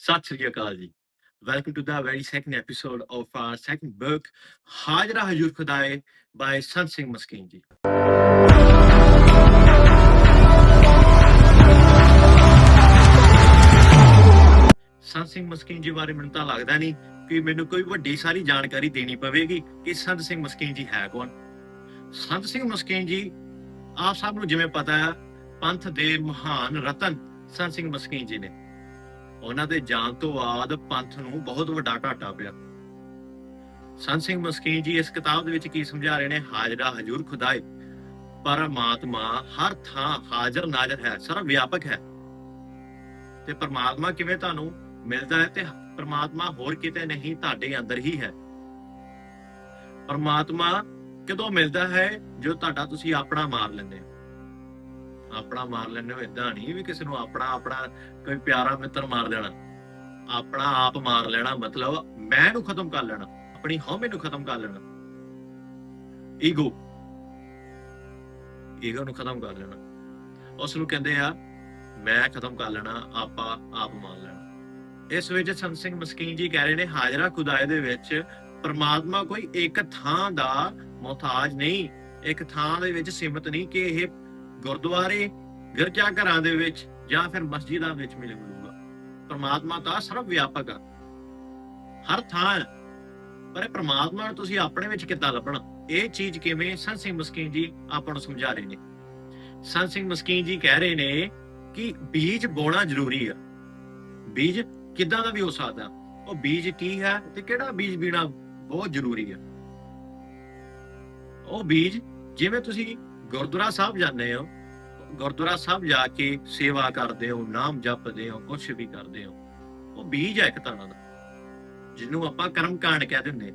Sat Sri Akal ji welcome to the very second episode of our second book ਹਾਜ਼ਰਾ ਹਜੂਰ ਖੁਦਾਏ ਬਾਈ ਸੰਤ ਸਿੰਘ ਮਸਕੀਨ ਜੀ ਸੰਤ ਸਿੰਘ ਮਸਕੀਨ ਜੀ ਬਾਰੇ ਮੈਨੂੰ ਤਾਂ ਲੱਗਦਾ ਨਹੀਂ ਕਿ ਮੈਨੂੰ ਕੋਈ ਵੱਡੀ ਸਾਰੀ ਜਾਣਕਾਰੀ ਦੇਣੀ ਪਵੇਗੀ ਕਿ ਸੰਤ ਸਿੰਘ ਮਸਕੀਨ ਜੀ ਹੈ ਕੌਣ। ਸੰਤ ਸਿੰਘ ਮਸਕੀਨ ਜੀ ਆਪ ਸਭ ਨੂੰ ਜਿਵੇਂ ਪਤਾ ਹੈ, ਪੰਥ ਦੇ ਮਹਾਨ ਰਤਨ ਸੰਤ ਸਿੰਘ ਮਸਕੀਨ ਜੀ ਨੇ। ਉਹਨਾਂ ਦੇ ਜਾਣ ਤੋਂ ਬਾਅਦ ਪੰਥ ਨੂੰ ਬਹੁਤ ਵੱਡਾ ਘਾਟਾ ਪਿਆ। ਸੰਤ ਸਿੰਘ ਮਸਕੀਨ ਜੀ ਇਸ ਕਿਤਾਬ ਦੇ ਵਿੱਚ ਕੀ ਸਮਝਾ ਰਹੇ ਨੇ? ਹਾਜ਼ਰਾ ਹਜੂਰ ਖੁਦਾਏ। ਪਰਮਾਤਮਾ ਹਰ ਥਾਂ ਹਾਜ਼ਰ ਨਾਜ਼ਰ ਹੈ ਸਰਵ ਵਿਆਪਕ ਹੈ। ਤੇ ਪਰਮਾਤਮਾ ਕਿਵੇਂ ਤੁਹਾਨੂੰ ਮਿਲਦਾ ਹੈ ਤੇ ਪਰਮਾਤਮਾ ਹੋਰ ਕਿਤੇ ਨਹੀਂ, ਤੁਹਾਡੇ ਅੰਦਰ ਹੀ ਹੈ। ਪਰਮਾਤਮਾ ਕਦੋਂ ਮਿਲਦਾ ਹੈ? ਜੋ ਤੁਹਾਡਾ ਤੁਸੀਂ ਆਪਣਾ ਮਾਰ ਲੈਂਦੇ ਹੋ। ਆਪਣਾ ਮਾਰ ਲੈਣੇ ਹੋ ਇਦਾਂ ਨਹੀਂ ਵੀ ਕਿਸੇ ਨੂੰ ਆਪਣਾ ਆਪਣਾ ਕੋਈ ਪਿਆਰਾ ਮਿੱਤਰ ਮਾਰ ਦੇਣਾ। ਆਪਣਾ ਆਪ ਮਾਰ ਲੈਣਾ, ਮਤਲਬ ਮੈਂ ਨੂੰ ਖਤਮ ਕਰ ਲੈਣਾ, ਆਪਣੀ ਹਉਮੈ ਨੂੰ ਖਤਮ ਕਰ ਲੈਣਾ। ਈਗੋ ਈਗੋ ਨੂੰ ਖਤਮ ਕਰ ਲੈਣਾ। ਉਸ ਨੂੰ ਕਹਿੰਦੇ ਆ, ਮੈਂ ਖਤਮ ਕਰ ਲੈਣਾ, ਆਪਾ ਆਪ ਮਾਰ ਲੈਣਾ। ਇਸ ਵਿੱਚ ਸੰਤ ਸਿੰਘ ਮਸਕੀਨ ਜੀ ਕਹਿ ਰਹੇ ਨੇ, ਹਾਜ਼ਰਾ ਖੁਦਾਏ ਦੇ ਵਿੱਚ ਪਰਮਾਤਮਾ ਕੋਈ ਇੱਕ ਥਾਂ ਦਾ ਮੁਹਤਾਜ ਨਹੀਂ, ਇੱਕ ਥਾਂ ਦੇ ਵਿੱਚ ਸੀਮਤ ਨਹੀਂ ਕਿ ਇਹ ਗੁਰਦੁਆਰੇ, ਗਿਰਜਾ ਘਰਾਂ ਦੇ ਵਿੱਚ ਜਾਂ ਫਿਰ ਮਸਜਿਦਾਂ ਵਿੱਚ ਮਿਲ ਮਿਲੂਗਾ। ਪਰਮਾਤਮਾ ਤਾਂ ਸਰਵ ਵਿਆਪਕ ਆ। ਹਰ ਥਾਂ, ਪਰ ਪਰਮਾਤਮਾ ਨੂੰ ਤੁਸੀਂ ਆਪਣੇ ਵਿੱਚ ਕਿੱਦਾਂ ਲੱਭਣਾ? ਇਹ ਚੀਜ਼ ਕਿਵੇਂ ਸੰਤ ਸਿੰਘ ਮਸਕੀਨ ਜੀ ਆਪਾਂ ਨੂੰ ਸਮਝਾ ਰਹੇ ਨੇ। ਸੰਤ ਸਿੰਘ ਮਸਕੀਨ ਜੀ ਕਹਿ ਰਹੇ ਨੇ ਕਿ ਬੀਜ ਬੋਣਾ ਜ਼ਰੂਰੀ ਆ। ਬੀਜ ਕਿੱਦਾਂ ਦਾ ਵੀ ਹੋ ਸਕਦਾ? ਉਹ ਬੀਜ ਕੀ ਹੈ ਤੇ ਕਿਹੜਾ ਬੀਜ ਬੀਣਾ ਬਹੁਤ ਜ਼ਰੂਰੀ ਆ? ਉਹ ਬੀਜ ਜਿਵੇਂ ਤੁਸੀਂ ਗੁਰਦੁਆਰਾ ਸਾਹਿਬ ਜਾਂਦੇ ਹੋ, ਗੁਰਦੁਆਰਾ ਸਾਹਿਬ ਜਾ ਕੇ ਸੇਵਾ ਕਰਦੇ ਹੋ, ਨਾਮ ਜਪਦੇ ਹੋ, ਕੁਛ ਵੀ ਕਰਦੇ ਹੋ, ਉਹ ਬੀਜ ਹੈ ਇੱਕ ਤਰ੍ਹਾਂ ਦਾ, ਜਿਹਨੂੰ ਆਪਾਂ ਕਰਮ ਕਾਂਡ ਕਹਿ ਦਿੰਦੇ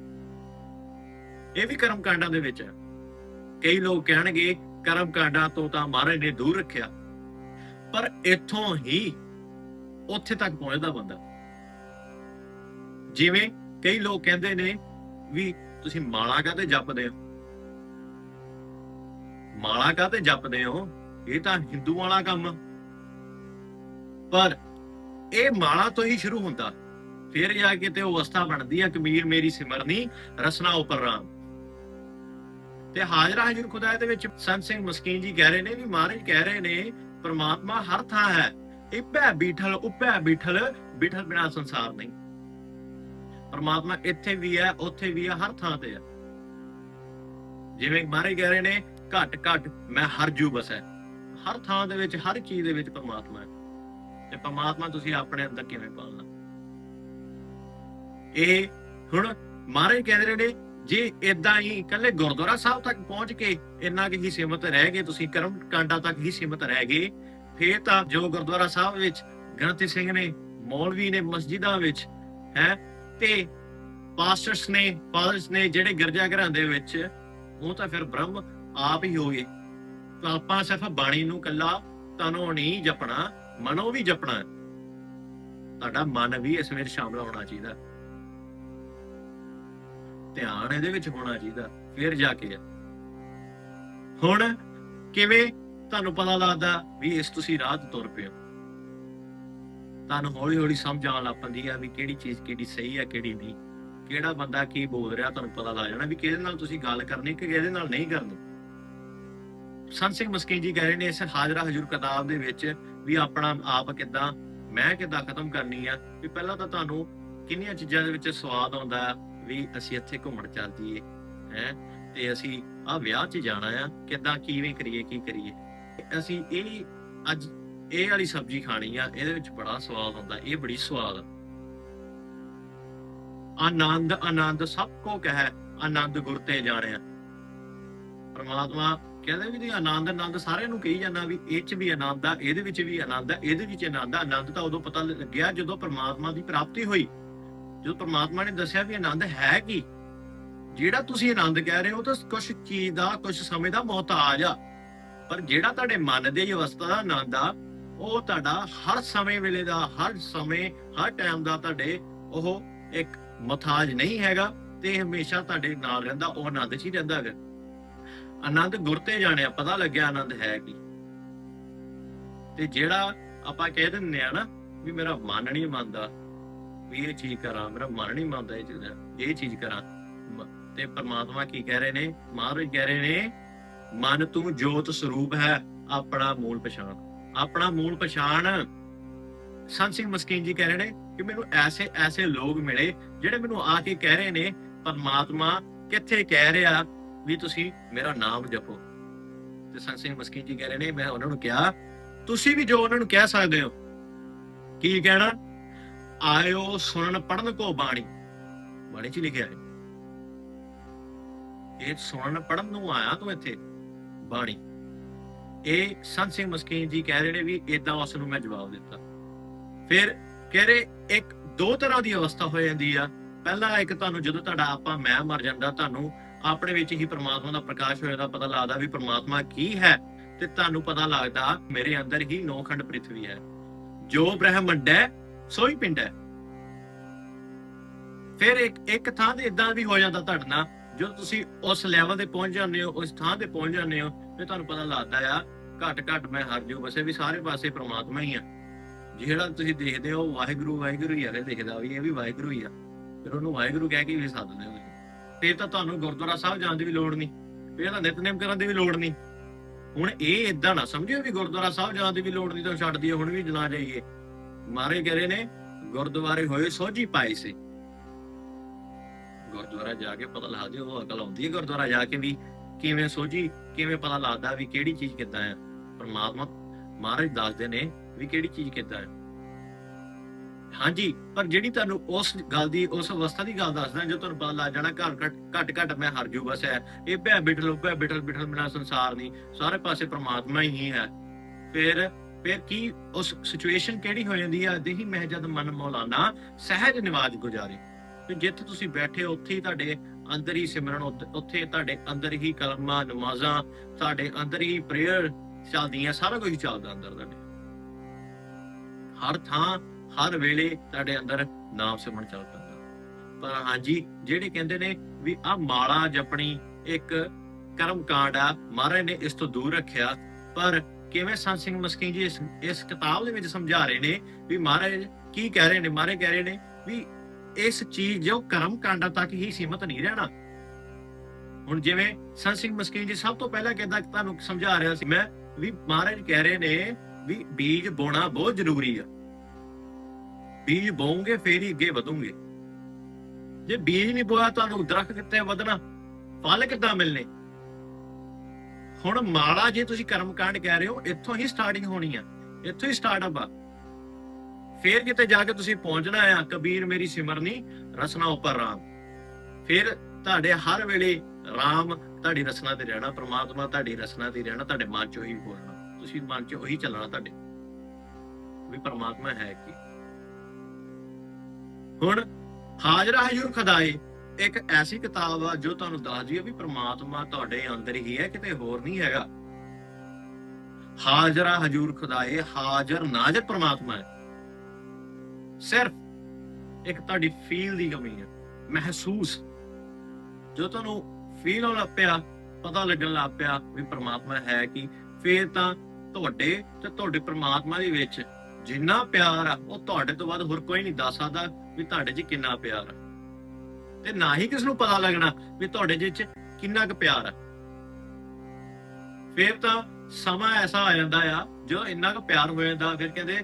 ਇਹ ਵੀ ਕਰਮ ਕਾਂਡਾਂ ਦੇ ਵਿੱਚ ਹੈ। ਕਈ ਲੋਕ ਕਹਿਣਗੇ ਕਰਮ ਕਾਂਡਾਂ ਤੋਂ ਤਾਂ ਮਹਾਰਾਜ ਨੇ ਦੂਰ ਰੱਖਿਆ, ਪਰ ਇੱਥੋਂ ਹੀ ਉੱਥੇ ਤੱਕ ਪਹੁੰਚਦਾ ਬੰਦਾ। ਜਿਵੇਂ ਕਈ ਲੋਕ ਕਹਿੰਦੇ ਨੇ ਵੀ ਤੁਸੀਂ ਮਾਲਾ ਕਾਤੇ ਜਪਦੇ ਹੋ? ਮਾਲਾ ਕਾਤੇ ਜਪਦੇ ਹੋ? ਇਹ ਤਾਂ ਹਿੰਦੂ ਵਾਲਾ ਕੰਮ। ਪਰ ਇਹ ਮਾਲਾ ਤੋਂ ਹੀ ਸ਼ੁਰੂ ਹੁੰਦਾ। ਫਿਰ ਜਾ ਕੇ ਤੇ ਉਹ ਅਵਸਥਾ ਬਣਦੀ ਆ ਕਮੀਰ ਮੇਰੀ ਸਿਮਰਨੀ, ਰਸਨਾ ਉਪਰ ਰਾਮ। ਤੇ ਹਾਜ਼ਰਾ ਹਜੂਰ ਖੁਦਾ ਦੇ ਵਿੱਚ। ਸੰਤ ਸਿੰਘ ਮਸਕੀਨ ਜੀ ਕਹਿ ਰਹੇ ਨੇ ਵੀ ਮਹਾਰਾਜ ਕਹਿ ਰਹੇ ਨੇ, ਪ੍ਰਮਾਤਮਾ ਹਰ ਥਾਂ ਹੈ। ਇਪੈ ਬੀਠਲ ਉਪੈ ਬੀਠਲ ਬੀਠਲ ਬਿਨਾ ਸੰਸਾਰ ਨਹੀਂ। ਪ੍ਰਮਾਤਮਾ ਇੱਥੇ ਵੀ ਹੈ, ਉੱਥੇ ਵੀ ਹੈ, ਹਰ ਥਾਂ ਤੇ ਹੈ। ਜਿਵੇਂ ਮਹਾਰਾਜ ਕਹਿ ਰਹੇ ਨੇ ਘਟ ਘਟ ਮੈਂ ਹਰ ਜੂ ਬਸੈ ਹਰ ਥਾਂ ਦੇ ਵਿੱਚ, ਹਰ ਚੀਜ਼ ਦੇ ਵਿੱਚ ਪਰਮਾਤਮਾ ਹੈ। ਤੇ ਪਰਮਾਤਮਾ ਤੁਸੀਂ ਆਪਣੇ ਅੰਦਰ ਕਿਵੇਂ ਪਾਲਣਾ? ਇਹ ਹੁਣ ਮਹਾਰਾਜ ਕਹਿ ਨੇ ਜੇ ਇਦਾਂ ਹੀ ਕੱਲੇ ਗੁਰਦੁਆਰਾ ਸਾਹਿਬ ਤੱਕ ਪਹੁੰਚ ਕੇ ਇੰਨਾ ਕਿ ਹੀ ਸੀਮਤ ਰਹਿ ਗਏ, ਤੁਸੀਂ ਕਰਮ ਕਾਂਡਾ ਤੱਕ ਹੀ ਸੀਮਤ ਰਹਿ ਗਏ, ਫੇਰ ਤਾਂ ਜੋ ਗੁਰਦੁਆਰਾ ਸਾਹਿਬ ਵਿੱਚ ਗ੍ਰੰਥੀ ਸਿੰਘ ਨੇ, ਮੌਲਵੀ ਨੇ, ਮਸਜਿਦਾਂ ਵਿੱਚ, ਹੈ, ਤੇ ਪਾਸਟਰਸ ਨੇ ਫਾਦਰਸ ਨੇ, ਜਿਹੜੇ ਗਿਰਜਾ ਘਰਾਂ ਦੇ ਵਿੱਚ, ਉਹ ਤਾਂ ਫਿਰ ਬ੍ਰਹਮ ਆਪ ਹੀ ਹੋਗੇ ਤਾਂ ਆਪਾਂ ਸਿਰਫ ਬਾਣੀ ਨੂੰ ਕੱਲਾ ਤਨੋਂ ਨਹੀਂ ਜਪਣਾ, ਮਨੋਂ ਵੀ ਜਪਣਾ। ਤੁਹਾਡਾ ਮਨ ਵੀ ਇਸ ਵਿੱਚ ਸ਼ਾਮਲ ਹੋਣਾ ਚਾਹੀਦਾ। ਧਿਆਨ ਇਹਦੇ ਵਿੱਚ ਹੋਣਾ ਚਾਹੀਦਾ, ਫਿਰ ਜਾ ਕੇ। ਹੁਣ ਕਿਵੇਂ ਤੁਹਾਨੂੰ ਪਤਾ ਲੱਗਦਾ ਵੀ ਇਸ ਤੁਸੀਂ ਰਾਹ ਤੇ ਤੁਰ ਪਏ ਹੋ? ਤੁਹਾਨੂੰ ਹੌਲੀ ਹੌਲੀ ਸਮਝ ਆਉਣ ਲੱਗ ਪੈਂਦੀ ਆ ਵੀ ਕਿਹੜੀ ਚੀਜ਼ ਕਿਹੜੀ ਸਹੀ ਆ, ਕਿਹੜੀ ਨਹੀਂ। ਕਿਹੜਾ ਬੰਦਾ ਕੀ ਬੋਲ ਰਿਹਾ, ਤੁਹਾਨੂੰ ਪਤਾ ਲੱਗ ਜਾਣਾ ਵੀ ਕਿਹਦੇ ਨਾਲ ਤੁਸੀਂ ਗੱਲ ਕਰਨੀ, ਕਿ ਕਿਹਦੇ ਨਾਲ ਨਹੀਂ ਕਰਨੀ। ਸੰਤ ਸਿੰਘ ਮਸਕੀਨ ਜੀ ਕਹਿ ਰਹੇ ਨੇ ਇਸ ਹਾਜ਼ਰਾ ਹਜੂਰ ਕਿਤਾਬ ਦੇ ਵਿੱਚ ਵੀ ਆਪਣਾ ਆਪ ਕਿਦਾਂ, ਮੈਂ ਕਿਦਾਂ ਖਤਮ ਕਰਨੀ ਆ, ਵੀ ਪਹਿਲਾਂ ਤਾਂ ਤੁਹਾਨੂੰ ਕਿੰਨੀਆਂ ਚੀਜ਼ਾਂ ਦੇ ਵਿੱਚ ਸਵਾਦ ਆਉਂਦਾ ਵੀ ਅਸੀਂ ਇੱਥੇ ਘੁੰਮਣ ਚੱਲ ਜੀਏ ਹੈ, ਤੇ ਅਸੀਂ ਆ ਵਿਆਹ 'ਚ ਜਾਣਾ ਆ, ਕਿਦਾਂ, ਕਿਵੇਂ ਕਰੀਏ, ਕੀ ਕਰੀਏ। ਅਸੀਂ ਇਹ ਅੱਜ ਇਹ ਵਾਲੀ ਸਬਜ਼ੀ ਖਾਣੀ ਆ, ਇਹਦੇ ਵਿੱਚ ਬੜਾ ਸਵਾਦ ਆਉਂਦਾ, ਇਹ ਬੜੀ ਸਵਾਦ। ਆਨੰਦ ਆਨੰਦ ਸਭ ਕੋ ਕਹੈ, ਆਨੰਦ ਗੁਰ ਤੇ ਜਾਣਿਆ। ਪਰਮਾਤਮਾ ਕਹਿੰਦੇ ਵੀ ਦੀ ਆਨੰਦ ਆਨੰਦ ਸਾਰਿਆਂ ਨੂੰ ਕਹੀ ਜਾਂਦਾ ਵੀ ਇਹ 'ਚ ਵੀ ਆਨੰਦ ਆ, ਇਹਦੇ ਵਿੱਚ ਵੀ ਆਨੰਦ ਆ, ਇਹਦੇ ਵਿੱਚ ਆਨੰਦ ਆ। ਆਨੰਦ ਤਾਂ ਉਦੋਂ ਪਤਾ ਲੱਗਿਆ ਜਦੋਂ ਪਰਮਾਤਮਾ ਦੀ ਪ੍ਰਾਪਤੀ ਹੋਈ। ਜਦੋਂ ਪਰਮਾਤਮਾ ਨੇ ਦੱਸਿਆ ਵੀ ਆਨੰਦ ਹੈ ਕੀ? ਜਿਹੜਾ ਤੁਸੀਂ ਆਨੰਦ ਕਹਿ ਰਹੇ ਹੋ ਤਾਂ ਕੁਝ ਚੀਜ਼ ਦਾ ਕੁਝ ਸਮੇਂ ਦਾ ਮੁਹਤਾਜ ਆ। ਪਰ ਜਿਹੜਾ ਤੁਹਾਡੇ ਮਨ ਦੇ ਅਵਸਥਾ ਦਾ ਆਨੰਦ ਆ, ਉਹ ਤੁਹਾਡਾ ਹਰ ਸਮੇਂ ਵੇਲੇ ਦਾ, ਹਰ ਸਮੇਂ, ਹਰ ਟਾਈਮ ਦਾ ਤੁਹਾਡੇ ਉਹ ਇੱਕ ਮੁਹਤਾਜ ਨਹੀਂ ਹੈਗਾ ਤੇ ਹਮੇਸ਼ਾ ਤੁਹਾਡੇ ਨਾਲ ਰਹਿੰਦਾ, ਉਹ ਆਨੰਦ 'ਚ ਹੀ ਰਹਿੰਦਾ ਹੈਗਾ। ਆਨੰਦ ਗੁਰ ਤੇ ਜਾਣਿਆ ਪਤਾ ਲੱਗਿਆ ਆਨੰਦ ਹੈ ਕੀ। ਤੇ ਜਿਹੜਾ ਆਪਾਂ ਕਹਿ ਦਿੰਦੇ ਆ ਨਾ ਵੀ ਮੇਰਾ ਮਨ ਨਹੀਂ ਮੰਨਦਾ, ਵੀ ਇਹ ਚੀਜ਼ ਕਰਾਂ, ਮੇਰਾ ਮਨ ਨਹੀਂ ਮੰਨਦਾ ਇਹ ਚੀਜ਼ ਇਹ ਚੀਜ਼ ਕਰਾਂ। ਤੇ ਪਰਮਾਤਮਾ ਕੀ ਕਹਿ ਰਹੇ ਨੇ? ਮਹਾਰਾਜ ਕਹਿ ਰਹੇ ਨੇ, ਮਨ ਤੂੰ ਜੋਤ ਸਰੂਪ ਹੈ, ਆਪਣਾ ਮੂਲ ਪਛਾਣ। ਆਪਣਾ ਮੂਲ ਪਛਾਣ, ਸੰਤ ਸਿੰਘ ਮਸਕੀਨ ਜੀ ਕਹਿ ਰਹੇ ਨੇ ਕਿ ਮੈਨੂੰ ਐਸੇ ਐਸੇ ਲੋਕ ਮਿਲੇ, ਜਿਹੜੇ ਮੈਨੂੰ ਆ ਕੇ ਕਹਿ ਰਹੇ ਨੇ, ਪਰਮਾਤਮਾ ਕਿੱਥੇ ਕਹਿ ਰਿਹਾ ਵੀ ਤੁਸੀਂ ਮੇਰਾ ਨਾਮ ਜਪੋ। ਤੇ ਸੰਤ ਸਿੰਘ ਮਸਕੀਨ ਜੀ ਕਹਿ ਰਹੇ ਨੇ, ਮੈਂ ਉਹਨਾਂ ਨੂੰ ਕਿਹਾ, ਤੁਸੀਂ ਵੀ ਜੋ ਉਹਨਾਂ ਨੂੰ ਕਹਿ ਸਕਦੇ ਹੋ, ਕੀ ਕਹਿਣਾ? ਆਇਓ ਸੁਣਨ ਪੜਨ ਕੋ ਬਾਣੀ। ਬਾਣੀ ਚ ਲਿਖਿਆ ਹੈ। ਇਹ ਸੁਣਨ ਪੜਨ ਨੂੰ ਆਇਆ ਤੂੰ ਇੱਥੇ, ਬਾਣੀ। ਇਹ ਸੰਤ ਸਿੰਘ ਮਸਕੀਨ ਜੀ ਕਹਿ ਰਹੇ ਨੇ ਵੀ ਇਦਾਂ ਉਸ ਨੂੰ ਮੈਂ ਜਵਾਬ ਦਿੱਤਾ। ਫਿਰ ਕਹਿ ਰਹੇ, ਇੱਕ ਦੋ ਤਰ੍ਹਾਂ ਦੀ ਅਵਸਥਾ ਹੋ ਜਾਂਦੀ ਆ। ਪਹਿਲਾ ਇੱਕ ਤੁਹਾਨੂੰ ਜਦੋਂ ਤੁਹਾਡਾ ਆਪਾਂ ਮੈਂ ਮਰ ਜਾਂਦਾ, ਤੁਹਾਨੂੰ ਆਪਣੇ ਵਿੱਚ ਹੀ ਪ੍ਰਮਾਤਮਾ ਦਾ ਪ੍ਰਕਾਸ਼ ਹੋਇਆ ਦਾ ਪਤਾ ਲੱਗਦਾ ਵੀ ਪ੍ਰਮਾਤਮਾ ਕੀ ਹੈ ਤੇ ਤੁਹਾਨੂੰ ਪਤਾ ਲੱਗਦਾ ਮੇਰੇ ਅੰਦਰ ਹੀ ਨੌਖੰਡ ਪ੍ਰਿਥਵੀ ਹੈ। ਜੋ ਬ੍ਰਹਮੰਡ ਹੈ ਸੋਈ ਪਿੰਡ ਹੈ। ਫਿਰ ਇੱਕ ਇੱਕ ਥਾਂ ਤੇ ਇਦਾਂ ਵੀ ਹੋ ਜਾਂਦਾ ਤੁਹਾਡੇ ਜੋ ਤੁਸੀਂ ਉਸ ਲੈਵਲ ਤੇ ਪਹੁੰਚ ਜਾਂਦੇ ਹੋ, ਉਸ ਥਾਂ ਤੇ ਪਹੁੰਚ ਜਾਂਦੇ ਹੋ, ਤੇ ਤੁਹਾਨੂੰ ਪਤਾ ਲੱਗਦਾ ਆ, ਘੱਟ ਘੱਟ ਮੈਂ ਹਰ ਜੋ ਵਸੇ ਵੀ ਸਾਰੇ ਪਾਸੇ ਪ੍ਰਮਾਤਮਾ ਹੀ ਆ। ਜਿਹੜਾ ਤੁਸੀਂ ਦੇਖਦੇ ਹੋ, ਵਾਹਿਗੁਰੂ ਵਾਹਿਗੁਰੂ ਹੀ ਆ ਕੇ ਦਿਖਦਾ ਵੀ ਇਹ ਵੀ ਵਾਹਿਗੁਰੂ ਹੀ ਆ। ਫਿਰ ਉਹਨੂੰ ਵਾਹਿਗੁਰੂ ਕਹਿ ਕੇ ਵੀ ਸੱਦਦੇ ਹੋ ਫਿਰ ਤਾਂ ਤੁਹਾਨੂੰ ਗੁਰਦੁਆਰਾ ਸਾਹਿਬ ਜਾਣ ਦੀ ਵੀ ਲੋੜ ਨਹੀਂ, ਫਿਰ ਤਾਂ ਨਿਤਨੇਮ ਕਰਨ ਦੀ ਵੀ ਲੋੜ ਨਹੀਂ। ਹੁਣ ਇਹ ਇਦਾਂ ਨਾ ਸਮਝਿਓ ਵੀ ਗੁਰਦੁਆਰਾ ਸਾਹਿਬ ਜਾਣ ਦੀ ਵੀ ਲੋੜ ਨਹੀਂ, ਤਾਂ ਛੱਡ ਦਈਏ ਹੁਣ ਵੀ ਜਨਾ ਜਾਈਏ ਮਾਰੇ ਕਹ ਨੇ, ਗੁਰਦੁਆਰੇ ਹੋਏ ਸੋਝੀ ਪਾਈ ਸੀ। ਗੁਰਦੁਆਰਾ ਜਾ ਕੇ ਪਤਾ ਲਾ ਦਿਓ ਉਹ ਅਕਲ ਆਉਂਦੀ ਹੈ ਗੁਰਦੁਆਰਾ ਜਾ ਕੇ ਵੀ, ਕਿਵੇਂ ਸੋਝੀ, ਕਿਵੇਂ ਪਤਾ ਲੱਗਦਾ ਵੀ ਕਿਹੜੀ ਚੀਜ਼ ਕਿੱਦਾਂ ਹੈ। ਪਰਮਾਤਮਾ, ਮਹਾਰਾਜ ਦੱਸਦੇ ਨੇ ਵੀ ਕਿਹੜੀ ਚੀਜ਼ ਕਿੱਦਾਂ ਹੈ। ਹਾਂਜੀ ਪਰ ਜਿਹੜੀ ਤੁਹਾਨੂੰ ਉਸ ਗੱਲ ਦੀ ਉਸ ਅਵਸਥਾ ਦੀ ਗੱਲ ਦੱਸਦਾ ਜੋ ਤੁਹਾਨੂੰ ਪਤਾ ਲੱਗ ਜਾਣਾ ਘਰ ਘਟ ਘਟ ਘਟ ਮੈਂ ਹਰ ਜੂ ਬਸ ਹੈ ਇਹ ਭੈ ਬਿਠਲ ਭੈ ਬਿਠਲ ਬਿਠਲ ਬਿਨਾ ਸੰਸਾਰ ਨਹੀਂ ਸਾਰੇ ਪਾਸੇ ਪ੍ਰਮਾਤਮਾ ਹੀ ਹੈ। ਫਿਰ ਫਿਰ ਕੀ ਉਸ ਸਿਚੁਏਸ਼ਨ ਕਿਹੜੀ ਹੋ ਜਾਂਦੀ ਹੈ? ਦੇਹੀ ਮਹਿ ਜਦ ਮਨ ਮੌਲਾਨਾ ਸਹਿਜ ਨਿਵਾਜ ਗੁਜ਼ਾਰੇ। ਤੇ ਜਿੱਥੇ ਤੁਸੀਂ ਬੈਠੇ ਹੋ, ਉੱਥੇ ਹੀ ਤੁਹਾਡੇ ਅੰਦਰ ਹੀ ਸਿਮਰਨ ਉੱਥੇ ਤੁਹਾਡੇ ਅੰਦਰ ਹੀ ਕਲਮਾਂ ਨਮਾਜ਼ਾਂ ਤੁਹਾਡੇ ਅੰਦਰ ਹੀ ਪ੍ਰੇਅਰ ਚੱਲਦੀਆਂ ਸਾਰਾ ਕੁਝ ਚੱਲਦਾ ਅੰਦਰ ਤੁਹਾਡੇ ਹਰ ਥਾਂ ਹਰ ਵੇਲੇ ਤੁਹਾਡੇ ਅੰਦਰ ਨਾਮ ਸਿਮਰਨ ਚੱਲ ਪੈਂਦਾ। ਪਰ ਹਾਂਜੀ, ਜਿਹੜੇ ਕਹਿੰਦੇ ਨੇ ਵੀ ਆ ਮਾਲਾ ਜਪਣੀ ਇੱਕ ਕਰਮ ਕਾਂਡ ਆ, ਮਹਾਰਾਜ ਨੇ ਇਸ ਤੋਂ ਦੂਰ ਰੱਖਿਆ। ਪਰ ਕਿਵੇਂ ਸੰਤ ਸਿੰਘ ਮਸਕੀ ਜੀ ਇਸ ਇਸ ਕਿਤਾਬ ਦੇ ਵਿੱਚ ਸਮਝਾ ਰਹੇ ਨੇ ਵੀ ਮਹਾਰਾਜ ਕੀ ਕਹਿ ਰਹੇ ਨੇ? ਮਹਾਰਾਜ ਕਹਿ ਰਹੇ ਨੇ ਵੀ ਇਸ ਚੀਜ਼ ਜੋ ਕਰਮ ਕਾਂਡਾਂ ਤੱਕ ਹੀ ਸੀਮਤ ਨਹੀਂ ਰਹਿਣਾ। ਹੁਣ ਜਿਵੇਂ ਸੰਤ ਸਿੰਘ ਮਸਕੀਨ ਜੀ ਸਭ ਤੋਂ ਪਹਿਲਾਂ ਕਹਿੰਦਾ ਤੁਹਾਨੂੰ ਸਮਝਾ ਰਿਹਾ ਸੀ ਮੈਂ ਵੀ ਮਹਾਰਾਜ ਕਹਿ ਰਹੇ ਨੇ ਵੀ ਬੀਜ ਬੋਣਾ ਬਹੁਤ ਜ਼ਰੂਰੀ ਆ। ਬੀਜ ਬੋਉਂਗੇ, ਫੇਰ ਹੀ ਅੱਗੇ ਵਧੂਗੇ। ਜੇ ਬੀਜ ਨਹੀਂ ਬੋਇਆ, ਤੁਹਾਨੂੰ ਦਰਖਤ ਕਿੱਥੇ ਵਧਣਾ? ਫਲ ਕਿੱਦਾਂ ਮਿਲਨੇ ਹੁਣ ਮਾਲਾ ਜੇ ਤੁਸੀਂ ਕਰਮਕਾਂਡ ਕਹਿ ਰਹੇ ਹੋ, ਇੱਥੋਂ ਹੀ ਸਟਾਰਟਿੰਗ ਹੋਣੀ ਆ। ਇੱਥੋਂ ਹੀ ਸਟਾਰਟਅਪ ਆ ਫੇਰ ਕਿਤੇ ਜਾ ਕੇ ਤੁਸੀਂ ਪਹੁੰਚਣਾ ਆ, ਕਬੀਰ ਮੇਰੀ ਸਿਮਰਨੀ ਰਸਨਾ ਉੱਪਰ ਰਾਮ। ਫਿਰ ਤੁਹਾਡੇ ਹਰ ਵੇਲੇ ਰਾਮ ਤੁਹਾਡੀ ਰਸਨਾ ਤੇ ਰਹਿਣਾ, ਪ੍ਰਮਾਤਮਾ ਤੁਹਾਡੀ ਰਸਨਾ ਤੇ ਰਹਿਣਾ, ਤੁਹਾਡੇ ਮਨ ਚ ਉਹੀ ਬੋਲਣਾ। ਤੁਸੀਂ ਮਨ ਚ ਉਹੀ ਚੱਲਣਾ ਤੁਹਾਡੇ। ਵੀ ਪ੍ਰਮਾਤਮਾ ਹੈ ਕੀ? ਹੁਣ ਹਾਜ਼ਰਾ ਹਜੂਰ ਖੁਦਾਏ ਇੱਕ ਐਸੀ ਕਿਤਾਬ ਆ ਜੋ ਤੁਹਾਨੂੰ ਦੱਸਦੀ ਹੈ ਵੀ ਪ੍ਰਮਾਤਮਾ ਤੁਹਾਡੇ ਅੰਦਰ ਹੀ ਹੈ, ਕਿਤੇ ਹੋਰ ਨਹੀਂ ਹੈਗਾ। ਹਾਜ਼ਰਾ ਹਜੂਰ ਖੁਦਾਏ ਹਾਜ਼ਰ ਨਾਜ਼ਰ ਪ੍ਰਮਾਤਮਾ ਹੈ। ਸਿਰਫ ਇੱਕ ਤੁਹਾਡੀ ਫੀਲ ਦੀ ਕਮੀ ਹੈ, ਮਹਿਸੂਸ। ਜੋ ਤੁਹਾਨੂੰ ਫੀਲ ਹੋਣ ਲੱਗ ਪਿਆ, ਪਤਾ ਲੱਗਣ ਲੱਗ ਪਿਆ ਵੀ ਪ੍ਰਮਾਤਮਾ ਹੈ ਕੀ, ਫੇਰ ਤਾਂ ਤੁਹਾਡੇ ਤੇ ਤੁਹਾਡੇ ਪ੍ਰਮਾਤਮਾ ਦੇ ਵਿੱਚ ਜਿੰਨਾ ਪਿਆਰ ਆ, ਉਹ ਤੁਹਾਡੇ ਤੋਂ ਬਾਅਦ ਹੋਰ ਕੋਈ ਨਹੀਂ ਦੱਸ ਸਕਦਾ ਵੀ ਤੁਹਾਡੇ 'ਚ ਕਿੰਨਾ ਪਿਆਰ ਆ। ਤੇ ਨਾ ਹੀ ਕਿਸ ਨੂੰ ਪਤਾ ਲੱਗਣਾ ਵੀ ਤੁਹਾਡੇ 'ਚ ਕਿੰਨਾ ਕੁ ਪਿਆਰ ਆ। ਫਿਰ ਤਾਂ ਸਮਾਂ ਐਸਾ ਆ ਜਾਂਦਾ ਆ, ਜੋ ਇੰਨਾ ਕੁ ਪਿਆਰ ਹੋ ਜਾਂਦਾ, ਫਿਰ ਕਹਿੰਦੇ,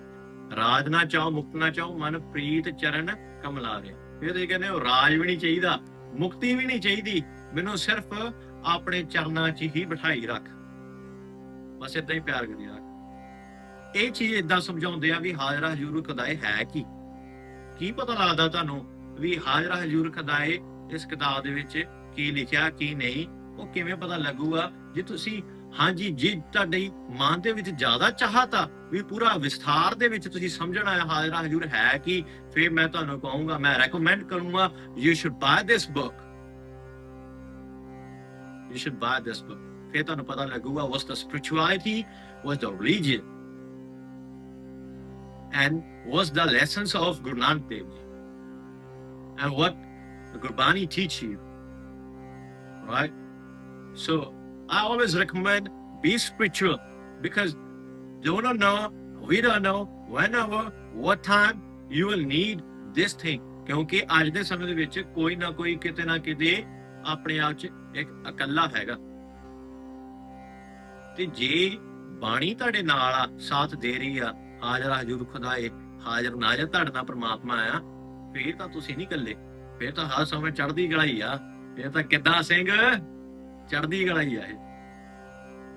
ਰਾਜ ਨਾ ਚਾਹੋ, ਮੁਕਤ ਨਾ ਚਾਹੋ ਮਨ ਪ੍ਰੀਤ ਚਰਨ ਕਮਲਾ ਰੇ ਫਿਰ ਇਹ ਕਹਿੰਦੇ, ਉਹ ਰਾਜ ਵੀ ਨਹੀਂ ਚਾਹੀਦਾ, ਮੁਕਤੀ ਵੀ ਨਹੀਂ ਚਾਹੀਦੀ, ਮੈਨੂੰ ਸਿਰਫ ਆਪਣੇ ਚਰਨਾਂ 'ਚ ਹੀ ਬਿਠਾਈ ਰੱਖ। ਬਸ ਇਦਾਂ ਹੀ ਪਿਆਰ ਕਰੀ ਰੱਖ ਇਹ ਚੀਜ਼ ਇਦਾਂ ਸਮਝਾਉਂਦੇ ਆ ਵੀ ਹਾਜ਼ਰਾ ਹਜ਼ੂਰ ਖਦਾਏ ਹੈ ਕੀ? ਕੀ ਪਤਾ ਲੱਗਦਾ ਤੁਹਾਨੂੰ ਵੀ ਹਾਜ਼ਰਾ ਹਜ਼ੂਰ ਖਦਾਏ ਇਸ ਕਿਤਾਬ ਦੇ ਵਿੱਚ ਕੀ ਲਿਖਿਆ, ਕੀ ਨਹੀਂ? ਉਹ ਕਿਵੇਂ ਪਤਾ ਲੱਗੂਗਾ? ਜੇ ਤੁਸੀਂ, ਹਾਂਜੀ, ਜੇ ਤੁਹਾਡੀ ਮਨ ਦੇ ਵਿੱਚ ਜ਼ਿਆਦਾ ਚਾਹਤਾ ਵੀ ਪੂਰਾ ਵਿਸਥਾਰ ਦੇ ਵਿੱਚ ਤੁਸੀਂ ਸਮਝਣਾ ਹੈ ਹਾਜ਼ਰਾ ਹਜ਼ੂਰ ਹੈ ਕਿ, ਫਿਰ ਮੈਂ ਤੁਹਾਨੂੰ ਕਹੂੰਗਾ, ਮੈਂ ਰეკਮੈਂਡ ਕਰੂੰਗਾ you should buy this book you should buy this book ਫਿਰ ਤੁਹਾਨੂੰ ਪਤਾ ਲੱਗੂਗਾ was the spirituality was the religion and was the lessons of Guru Nanak Dev Ji and what the Gurbani teach you right so I always recommend be spiritual because you don't know we don't know whenever what time you will need this thing ਕਿਉਂਕਿ ਅੱਜ ਦੇ ਸਮੇਂ ਦੇ ਵਿੱਚ ਕੋਈ ਨਾ ਕੋਈ ਕਿਤੇ ਨਾ ਕਿਤੇ ਆਪਣੇ ਆਪ 'ਚ ਇੱਕ ਇਕੱਲਾ ਹੈਗਾ ਤੇ ਜੇ ਬਾਣੀ ਤੁਹਾਡੇ ਨਾਲ ਆ ਸਾਥ ਦੇ ਰਹੀ ਆ ਹਾਜ਼ਰ ਹਜੂਰ ਖੁਦਾਏ, ਹਾਜ਼ਰ ਨਾਜ਼ਰ ਤੁਹਾਡੇ ਪ੍ਰਮਾਤਮਾ ਆ। ਫੇਰ ਤਾਂ ਤੁਸੀਂ ਨਹੀਂ ਇਕੱਲੇ, ਫੇਰ ਤਾਂ ਹਰ ਸਮੇਂ ਚੜ੍ਹਦੀ ਕਲਾ ਆ। ਫੇਰ ਤਾਂ ਕਿੱਦਾਂ ਸਿੰਘ? ਚੜ੍ਹਦੀ ਕਲਾ ਆ ਇਹ।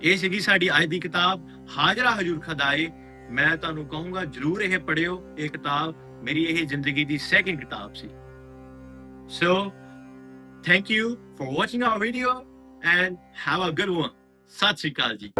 ਇਹ ਸੀਗੀ ਸਾਡੀ ਅੱਜ ਦੀ ਕਿਤਾਬ, ਹਾਜ਼ਰਾ ਹਜੂਰ ਖੁਦਾਏ। ਮੈਂ ਤੁਹਾਨੂੰ ਕਹੂੰਗਾ, ਜਰੂਰ ਇਹ ਪੜਿਓ ਇਹ ਕਿਤਾਬ ਮੇਰੀ ਇਹ ਜ਼ਿੰਦਗੀ ਦੀ ਸੈਕਿੰਡ ਕਿਤਾਬ ਸੀ। So thank you for watching our video and have a good one Sat Sri Akal ਜੀ।